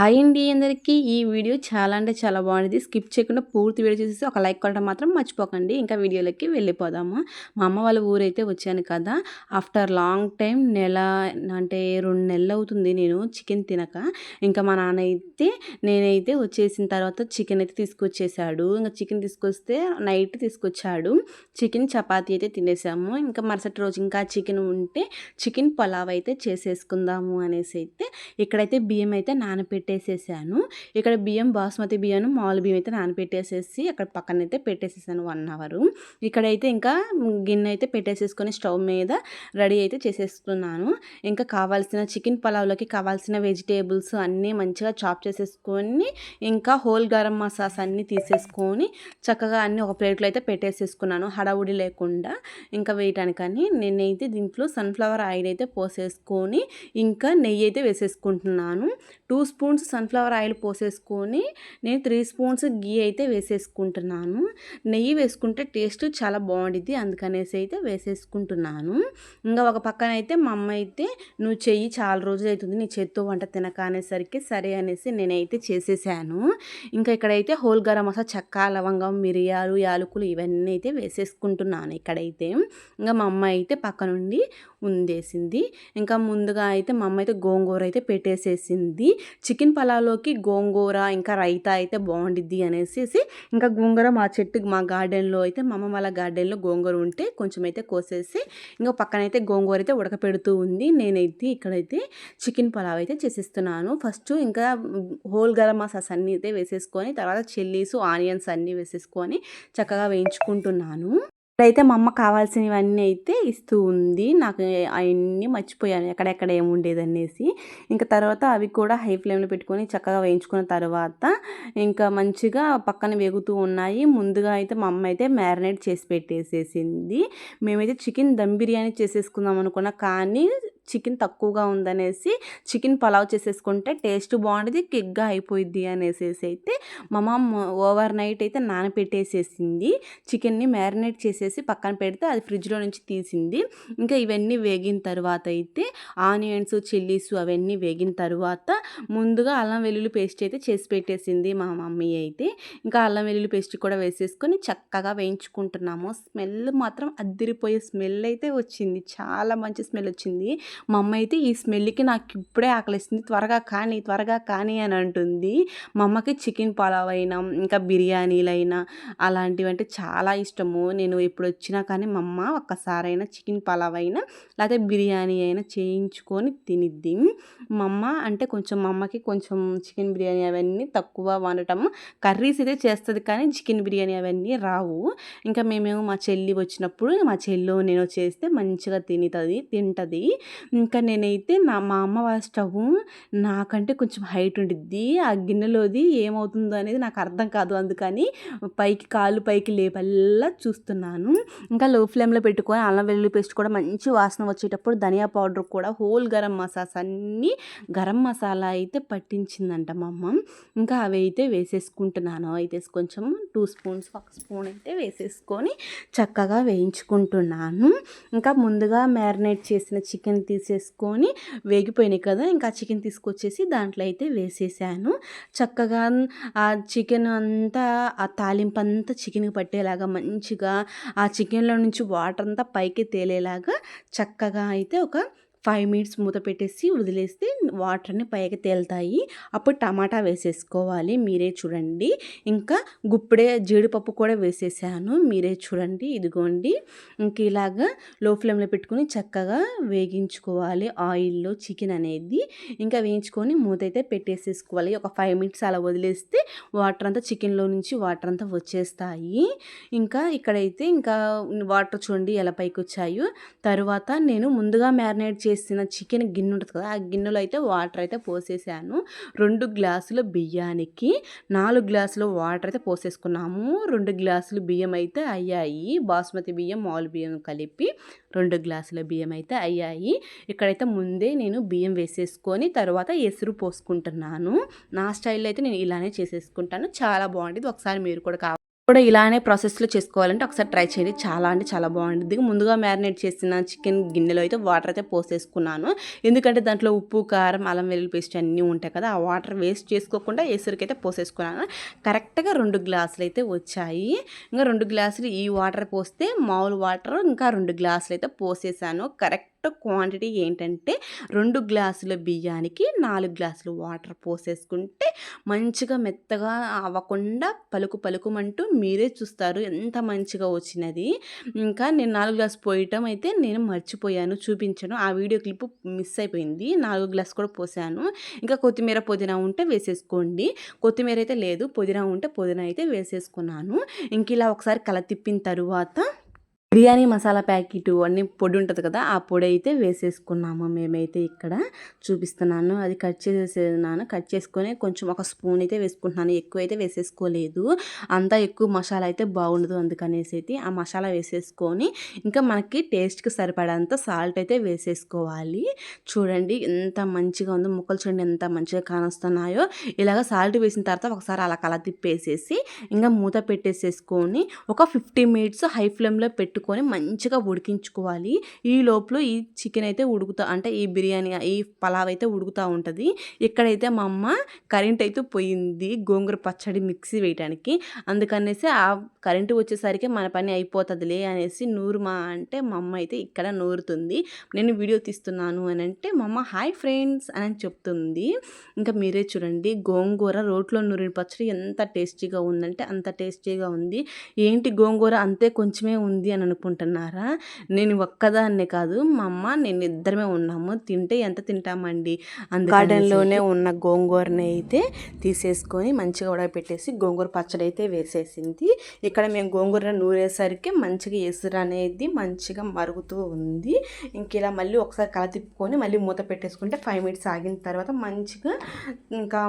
Hi అండి అందరికీ. ఈ వీడియో చాలా అంటే చాలా బాగుంది. స్కిప్ చేయకుండా పూర్తి వీడియో చూసేసి ఒక లైక్ కొట్టడం మాత్రం మర్చిపోకండి. ఇంకా వీడియోలోకి వెళ్ళిపోదాము. మా అమ్మ వాళ్ళ ఊరైతే వచ్చాను కదా. ఆఫ్టర్ లాంగ్ టైం నెల అంటే రెండు నెలలు అవుతుంది నేను చికెన్ తినక. ఇంకా మా నాన్న అయితే నేనైతే వచ్చేసిన తర్వాత చికెన్ అయితే తీసుకొచ్చేసాడు. ఇంకా చికెన్ తీసుకొస్తే నైట్ తీసుకొచ్చాడు. చికెన్ చపాతీ అయితే తినేసాము. ఇంకా మరుసటి రోజు ఇంకా చికెన్ ఉంటే చికెన్ పలావ్ అయితే చేసేసుకుందాము అనేసి అయితే ఇక్కడైతే బియ్యం అయితే నానపెట్టి పెట్టేసేసాను. ఇక్కడ బియ్యం బాస్మతి బియ్యం మామూలు బియ్యం అయితే నానపెట్టేసేసి అక్కడ పక్కన అయితే పెట్టేసేసాను వన్ అవర్. ఇక్కడైతే ఇంకా గిన్నె అయితే పెట్టేసేసుకొని స్టవ్ మీద రెడీ అయితే చేసేసుకున్నాను ఇంకా కావాల్సిన చికెన్ పలావ్లోకి కావాల్సిన వెజిటేబుల్స్ అన్నీ మంచిగా చాప్ చేసేసుకొని ఇంకా హోల్ గరం మసాస్ అన్నీ తీసేసుకొని చక్కగా అన్నీ ఒక ప్లేట్లో అయితే పెట్టేసేసుకున్నాను. హడావుడి లేకుండా ఇంకా వేయటానికని నేనైతే దీంట్లో సన్ఫ్లవర్ ఆయిల్ అయితే పోసేసుకొని ఇంకా నెయ్యి అయితే వేసేసుకుంటున్నాను. Two spoon spoons sunflower oil పోసేసుకొని నేను త్రీ స్పూన్స్ గీ అయితే వేసేసుకుంటున్నాను. నెయ్యి వేసుకుంటే టేస్ట్ చాలా బాగుండిద్ది అందుకనేసి అయితే వేసేసుకుంటున్నాను. ఇంకా ఒక పక్కన అయితే మా అమ్మ అయితే నువ్వు చెయ్యి చాలా రోజులు అవుతుంది నీ చేత్తో వంట తినక అనేసరికి సరే అనేసి నేనైతే చేసేసాను. ఇంకా ఇక్కడైతే హోల్ గరం మసాలా చెక్క లవంగం మిరియాలు యాలకులు ఇవన్నీ అయితే వేసేసుకుంటున్నాను ఇక్కడైతే. ఇంకా మా అమ్మ అయితే పక్క నుండి ఉందేసింది. ఇంకా ముందుగా అయితే మా అమ్మ అయితే గోంగూర అయితే పెట్టేసేసింది. చికెన్ చికెన్ పలావ్లోకి గోంగూర ఇంకా రైతా అయితే బాగుండిద్ది అనేసి ఇంకా గోంగూర మా చెట్టు మా గార్డెన్లో అయితే మా అమ్మ వాళ్ళ గార్డెన్లో గోంగూర ఉంటే కొంచెం అయితే కోసేసి ఇంకా పక్కన అయితే గోంగూర అయితే ఉడకపెడుతూ ఉంది. నేనైతే ఇక్కడైతే చికెన్ పలావ్ అయితే చేసేస్తున్నాను. ఫస్ట్ ఇంకా హోల్ గరం మసాస్ అన్నీ అయితే వేసేసుకొని తర్వాత చిల్లీస్ ఆనియన్స్ అన్నీ వేసేసుకొని చక్కగా వేయించుకుంటున్నాను. ఇప్పుడైతే మా అమ్మ కావాల్సినవన్నీ అయితే ఇస్తూ ఉంది. నాకు అవన్నీ మర్చిపోయాను. ఎక్కడెక్కడ ఏముండేదనేసి ఇంకా తర్వాత అవి కూడా హై ఫ్లేమ్లో పెట్టుకొని చక్కగా వేయించుకున్న తర్వాత ఇంకా మంచిగా పక్కన వేగుతూ ఉన్నాయి. ముందుగా అయితే మా అమ్మ అయితే మ్యారినేట్ చేసి పెట్టేసేసింది. మేమైతే చికెన్ దమ్ బిర్యానీ చేసేసుకుందాం అనుకున్నా కానీ చికెన్ తక్కువగా ఉందనేసి చికెన్ పలావ్ చేసేసుకుంటే టేస్ట్ బాగుంటుంది కిక్గా అయిపోయిద్ది అనేసి అయితే మా మమ్మ ఓవర్ నైట్ అయితే నానపెట్టేసేసింది. చికెన్ని మ్యారినేట్ చేసేసి పక్కన పెడితే అది ఫ్రిడ్జ్లో నుంచి తీసింది. ఇంకా ఇవన్నీ వేగిన తర్వాత అయితే ఆనియన్స్ చిల్లీస్ అవన్నీ వేగిన తర్వాత ముందుగా అల్లం వెల్లుల్లి పేస్ట్ అయితే చేసి పెట్టేసింది మా మమ్మీ అయితే. ఇంకా అల్లం వెల్లుల్లి పేస్ట్ కూడా వేసేసుకొని చక్కగా వేయించుకుంటున్నాము. స్మెల్ మాత్రం అద్దిరిపోయే స్మెల్ అయితే వచ్చింది. చాలా మంచి స్మెల్ వచ్చింది. మా అమ్మ అయితే ఈ స్మెల్కి నాకు ఇప్పుడే ఆకలిస్తుంది త్వరగా కానీ త్వరగా కానీ అని అంటుంది. మా అమ్మకి చికెన్ పలావ్ అయినా ఇంకా బిర్యానీలైనా అలాంటివి అంటే చాలా ఇష్టము. నేను ఎప్పుడు వచ్చినా కానీ మా అమ్మ ఒక్కసారైనా చికెన్ పలావ్ అయినా లేకపోతే బిర్యానీ అయినా చేయించుకొని తినిద్ది. మా అమ్మ అంటే కొంచెం మా అమ్మకి కొంచెం చికెన్ బిర్యానీ అవన్నీ తక్కువ వండటం కర్రీస్ అయితే చేస్తుంది కానీ చికెన్ బిర్యానీ అవన్నీ రావు. ఇంకా మేమేమో మా చెల్లి వచ్చినప్పుడు మా చెల్లి నేను చేస్తే మంచిగా తినుతుంది తింటుంది. ఇంకా నేనైతే నా మా అమ్మ వాళ్ళ స్టవ్ నాకంటే కొంచెం హైట్ ఉండిద్ది. ఆ గిన్నెలోది ఏమవుతుందో అనేది నాకు అర్థం కాదు. అందుకని పైకి కాలు పైకి లేపల్లా చూస్తున్నాను. ఇంకా లో ఫ్లేమ్లో పెట్టుకొని అల్లం వెల్లుల్లి పేస్ట్ కూడా మంచి వాసన వచ్చేటప్పుడు ధనియా పౌడర్ కూడా హోల్ గరం మసాలాస్ అన్నీ గరం మసాలా అయితే పట్టించిందంట మా అమ్మ. ఇంకా అవి అయితే వేసేసుకుంటున్నాను. అయితే కొంచెం టూ స్పూన్స్ ఒక స్పూన్ అయితే వేసేసుకొని చక్కగా వేయించుకుంటున్నాను. ఇంకా ముందుగా మ్యారినేట్ చేసిన చికెన్ తీసేసుకొని వేగిపోయినాయి కదా ఇంకా చికెన్ తీసుకొచ్చేసి దాంట్లో అయితే వేసేసాను. చక్కగా ఆ చికెన్ అంతా ఆ తాలింపు అంతా చికెన్కి పట్టేలాగా మంచిగా ఆ చికెన్లో నుంచి వాటర్ అంతా పైకి తేలేలాగా చక్కగా అయితే ఒక ఫైవ్ మినిట్స్ మూత పెట్టేసి వదిలేస్తే వాటర్ని పైకి తేలుతాయి. అప్పుడు టమాటా వేసేసుకోవాలి. మీరే చూడండి. ఇంకా గుప్పిడే జీడిపప్పు కూడా వేసేసాను. మీరే చూడండి. ఇదిగోండి. ఇంక ఇలాగా లో ఫ్లేమ్లో పెట్టుకుని చక్కగా వేగించుకోవాలి. ఆయిల్లో చికెన్ అనేది. ఇంకా వేయించుకొని మూత అయితే పెట్టేసేసుకోవాలి. ఒక ఫైవ్ మినిట్స్ అలా వదిలేస్తే వాటర్ అంతా చికెన్లో నుంచి వాటర్ అంతా వచ్చేస్తాయి. ఇంకా ఇక్కడైతే ఇంకా వాటర్ చూడండి ఎలా పైకి వచ్చాయో తర్వాత నేను ముందుగా మ్యారినేట్ చేసి చేసిన చికెన్ గిన్నె ఉంటుంది కదా ఆ గిన్నెలో అయితే వాటర్ అయితే పోసేసాను. రెండు గ్లాసుల బియ్యానికి నాలుగు గ్లాసులు వాటర్ అయితే పోసేసుకున్నాము. రెండు గ్లాసులు బియ్యం అయితే అయ్యాయి. బాస్మతి బియ్యం మామూలు బియ్యం కలిపి రెండు గ్లాసుల బియ్యం అయితే అయ్యాయి. ఇక్కడైతే ముందే నేను బియ్యం వేసేసుకొని తర్వాత ఎసురు పోసుకుంటున్నాను. నా స్టైల్లో అయితే నేను ఇలానే చేసేసుకుంటాను. చాలా బాగుంటుంది. ఒకసారి మీరు కూడా కావాలి కూడా ఇలానే ప్రాసెస్లో చేసుకోవాలంటే ఒకసారి ట్రై చేయండి. చాలా అంటే చాలా బాగుంటుంది ముందుగా మ్యారినేట్ చేసిన చికెన్ గిన్నెలో అయితే వాటర్ అయితే పోసేసుకున్నాను. ఎందుకంటే దాంట్లో ఉప్పు కారం అల్లం వెల్లుల్లి పేస్ట్ అన్నీ ఉంటాయి కదా ఆ వాటర్ వేస్ట్ చేసుకోకుండా ఎసురుకైతే పోసేసుకున్నాను. కరెక్ట్గా రెండు గ్లాసులు అయితే వచ్చాయి. ఇంకా రెండు గ్లాసులు ఈ వాటర్ పోస్తే మామూలు వాటర్ ఇంకా రెండు గ్లాసులు అయితే పోసేసాను. కరెక్ట్ క్వాంటిటీ ఏంటంటే రెండు గ్లాసుల బియ్యానికి నాలుగు గ్లాసులు వాటర్ పోసేసుకుంటే మంచిగా మెత్తగా అవ్వకుండా పలుకు పలుకుమంటూ మీరే చూస్తారు ఎంత మంచిగా వచ్చినది. ఇంకా నేను నాలుగు గ్లాసు పోయటం అయితే నేను మర్చిపోయాను చూపించను. ఆ వీడియో క్లిప్ మిస్ అయిపోయింది. నాలుగు గ్లాస్ కూడా పోసాను. ఇంకా కొత్తిమీర పుదీనా ఉంటే వేసేసుకోండి. కొత్తిమీర అయితే లేదు. పుదీనా ఉంటే పుదీనా అయితే వేసేసుకున్నాను. ఇంక ఇలా ఒకసారి కల తిప్పిన తరువాత బిర్యానీ మసాలా ప్యాకెట్ అన్నీ పొడి ఉంటుంది కదా ఆ పొడి అయితే వేసేసుకున్నాము. మేమైతే ఇక్కడ చూపిస్తున్నాను. అది కట్ చేసేసినాను కట్ చేసుకొని కొంచెం ఒక స్పూన్ అయితే వేసుకుంటున్నాను. ఎక్కువ అయితే వేసేసుకోలేదు. అంతా ఎక్కువ మసాలా అయితే బాగుండదు అందుకనేసి అయితే ఆ మసాలా వేసేసుకొని ఇంకా మనకి టేస్ట్కి సరిపడంత సాల్ట్ అయితే వేసేసుకోవాలి. చూడండి ఎంత మంచిగా ఉందో ముక్కలు చూడండి ఎంత మంచిగా కానొస్తున్నాయో. ఇలాగ సాల్ట్ వేసిన తర్వాత ఒకసారి అలా కలా తిప్పేసేసి ఇంకా మూత పెట్టేసేసుకొని ఒక ఫిఫ్టీ మినిట్స్ హై ఫ్లేమ్లో పెట్టు పెట్టుకొని మంచిగా ఉడికించుకోవాలి. ఈ లోపల ఈ చికెన్ అయితే ఉడుకుతా అంటే ఈ బిర్యానీ ఈ పలావ్ అయితే ఉడుకుతూ ఉంటుంది. ఇక్కడైతే మా అమ్మ కరెంట్ అయితే పోయింది గోంగూర పచ్చడి మిక్సీ వేయడానికి అందుకనేసి ఆ కరెంటు వచ్చేసరికి మన పని అయిపోతుందిలే అనేసి నూరు మా అంటే మా అమ్మ అయితే ఇక్కడ నూరుతుంది. నేను వీడియో తీస్తున్నాను అని అంటే మా అమ్మ హాయ్ ఫ్రెండ్స్ అని చెప్తుంది. ఇంకా మీరే చూడండి గోంగూర రోట్లో నూరిన పచ్చడి ఎంత టేస్టీగా ఉందంటే అంత టేస్టీగా ఉంది. ఏంటి గోంగూర అంతే కొంచెమే ఉంది అని అనుకుంటున్నారా? నేను ఒక్కదాన్నే కాదు మా అమ్మ నేను ఇద్దరమే ఉన్నాము. తింటే ఎంత తింటామండి? గార్డెన్లోనే ఉన్న గోంగూరని అయితే తీసేసుకొని మంచిగా ఉడకపెట్టేసి గోంగూర పచ్చడి అయితే వేసేసింది. ఇక్కడ మేము గోంగూర నూరేసరికి మంచిగా ఎసురు అనేది మంచిగా మరుగుతూ ఉంది. ఇంక ఇలా మళ్ళీ ఒకసారి కల తిప్పుకొని మళ్ళీ మూత పెట్టేసుకుంటే ఫైవ్ మినిట్స్ ఆగిన తర్వాత మంచిగా ఇంకా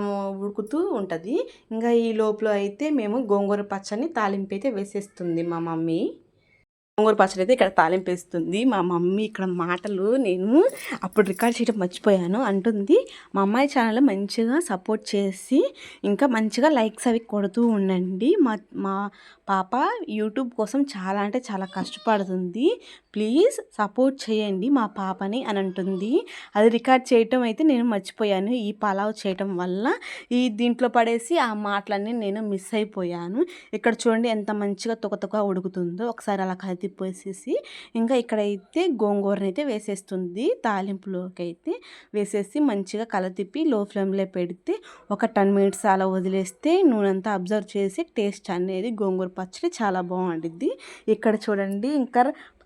ఉడుకుతూ ఉంటుంది. ఇంకా ఈ లోపల అయితే మేము గోంగూర పచ్చడిని తాలింపు అయితే వేసేస్తుంది మా మమ్మీ. గోంగూర పచ్చడి అయితే ఇక్కడ తాలింపేస్తుంది. మా మమ్మీ ఇక్కడ మాటలు నేను అప్పుడు రికార్డ్ చేయడం మర్చిపోయాను అంటుంది. మా అమ్మాయి ఛానల్ మంచిగా సపోర్ట్ చేసి ఇంకా మంచిగా లైక్స్ అవి కొడుతూ ఉండండి. మా మా పాప యూట్యూబ్ కోసం చాలా అంటే చాలా కష్టపడుతుంది. ప్లీజ్ సపోర్ట్ చేయండి మా పాపని అని అంటుంది. అది రికార్డ్ చేయటం అయితే నేను మర్చిపోయాను. ఈ పలావ్ చేయటం వల్ల ఈ దీంట్లో పడేసి ఆ మాటలన్నీ నేను మిస్ అయిపోయాను. ఇక్కడ చూడండి ఎంత మంచిగా తొక తొక ఉడుకుతుందో. ఒకసారి అలా తిప్పేసేసి ఇంకా ఇక్కడైతే గోంగూరని అయితే వేసేస్తుంది. తాలింపులోకి అయితే వేసేసి మంచిగా కల తిప్పి లో ఫ్లేమ్లో పెడితే ఒక టెన్ మినిట్స్ అలా వదిలేస్తే నూనెంతా అబ్జర్వ్ చేసి టేస్ట్ అనేది గోంగూర పచ్చడి చాలా బాగుంటుంది ఇక్కడ చూడండి ఇంకా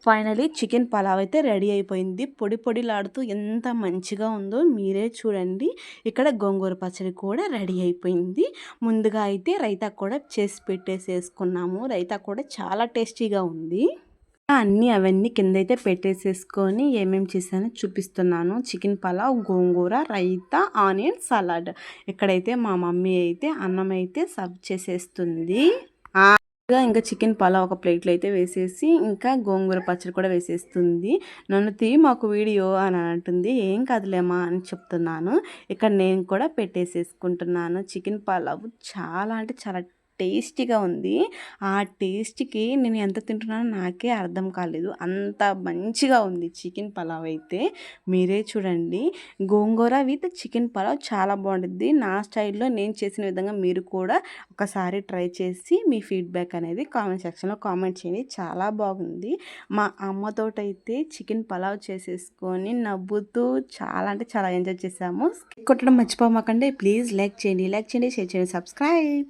ఫైనలీ చికెన్ పలావ్ అయితే రెడీ అయిపోయింది. పొడి పొడిలాడుతూ ఎంత మంచిగా ఉందో మీరే చూడండి. ఇక్కడ గోంగూర పచ్చడి కూడా రెడీ అయిపోయింది. ముందుగా అయితే రైతా కూడా చేసి పెట్టేసేసుకున్నాము. రైతా కూడా చాలా టేస్టీగా ఉంది. అన్నీ అవన్నీ కింద అయితే పెట్టేసేసుకొని ఏమేమి చేశానో చూపిస్తున్నాను. Chicken pulao gongura raita onion salad. ఇక్కడైతే మా మమ్మీ అయితే అన్నం అయితే సర్వ్ చేసేస్తుంది. ఇంకా చికెన్ పలావ్ ఒక ప్లేట్లో అయితే వేసేసి ఇంకా గోంగూర పచ్చడి కూడా వేసేస్తుంది. నన్ను తీ మాకు వీడియో అని అంటుంది. ఏం కాదులేమా అని చెప్తున్నాను. ఇక్కడ నేను కూడా పెట్టేసేసుకుంటున్నాను. చికెన్ పలావ్ చాలా అంటే చాలా టేస్టీగా ఉంది. ఆ టేస్ట్కి నేను ఎంత తింటున్నానో నాకే అర్థం కాలేదు. అంత మంచిగా ఉంది చికెన్ పలావ్ అయితే. మీరే చూడండి. గోంగూర విత్ చికెన్ పలావ్ చాలా బాగుంటుంది నా స్టైల్లో నేను చేసిన విధంగా మీరు కూడా ఒకసారి ట్రై చేసి మీ ఫీడ్బ్యాక్ అనేది కామెంట్ సెక్షన్లో కామెంట్ చేయండి. చాలా బాగుంది. మా అమ్మతోటైతే చికెన్ పలావ్ చేసేసుకొని నవ్వుతూ చాలా అంటే చాలా ఎంజాయ్ చేసాము. కొట్టడం మర్చిపోమాకండి. ప్లీజ్ లైక్ చేయండి. లైక్ చేయండి. షేర్ చేయండి. సబ్స్క్రైబ్.